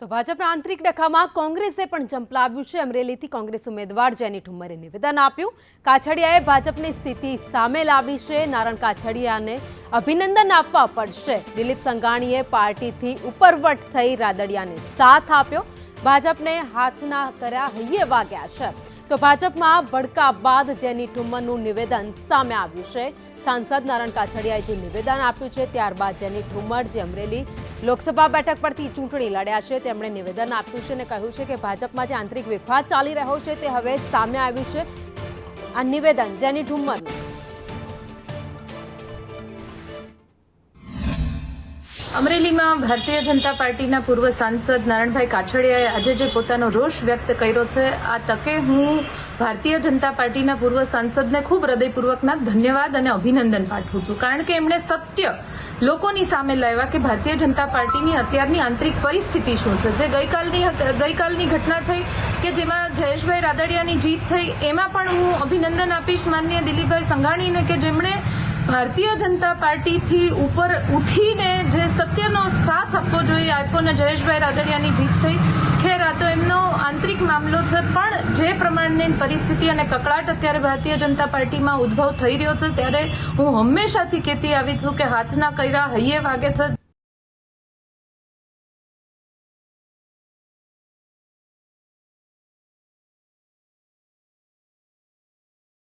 તો ભાજપના આંતરિક ડખામાં કોંગ્રેસે પણ ઝંપલાવ્યું છે. અમરેલીથી કોંગ્રેસ ઉમેદવાર જેની ઠુમ્મરે નિવેદન આપ્યું. કાછડિયાએ ભાજપની સ્થિતિ સામે લાવી છે. નારણ કાછડિયાને અભિનંદન આપવા પડશે. દિલીપ સંઘાણીએ પાર્ટીથી ઉપરવટ થઈ રાદડિયાને સાથ આપ્યો. ભાજપને હાથના કર્યા હૈયે વાગ્યા છે. તો ભાજપમાં ભડકા બાદ જેની ઠુમ્મરનું નિવેદન સામે આવ્યું છે. સાંસદ નારણ કાછડિયાએ જે નિવેદન આપ્યું છે ત્યારબાદ જેની ઠુમર જે અમરેલી લોકસભા બેઠક પરથી ચૂંટણી લડ્યા છે, તેમણે નિવેદન આપ્યું છે અને કહ્યું છે કે ભાજપમાં જે આંતરિક વિખવાદ ચાલી રહ્યો છે તે હવે સામે આવ્યું છે. આ નિવેદન જેની ઠુમર અમરેલીમાં ભારતીય જનતા પાર્ટીના પૂર્વ સાંસદ નારણભાઈ કાછડિયાએ આજે જે પોતાનો રોષ વ્યક્ત કર્યો છે, આ તકે હું ભારતીય જનતા પાર્ટીના પૂર્વ સાંસદને ખૂબ હૃદયપૂર્વકના ધન્યવાદ અને અભિનંદન પાઠવું છું. કારણ કે એમણે સત્ય લોકોની સામે લાવ્યા કે ભારતીય જનતા પાર્ટીની અત્યારની આંતરિક પરિસ્થિતિ શું છે. જે ગઈકાલની ગઈકાલની ઘટના થઈ કે જેમાં જયેશભાઈ રાદડિયાની જીત થઈ, એમાં પણ હું અભિનંદન આપીશ માન્ય દિલીપભાઈ સંઘાણીને કે જેમણે ભારતીય જનતા પાર્ટીથી ઉપર ઉઠીને જે સત્યનો જોઈએ આપ્યો અને જયેશભાઈ રાદડિયાની જીત થઈ. ખેર, આ તો એમનો આંતરિક મામલો છે, પણ જે પ્રમાણની પરિસ્થિતિ અને કકળાટ અત્યારે ભારતીય જનતા પાર્ટીમાં ઉદ્ભવ થઈ રહ્યો છે, ત્યારે હું હંમેશાથી કહેતી આવી છું કે હાથના કર્યા હૈયે વાગે છે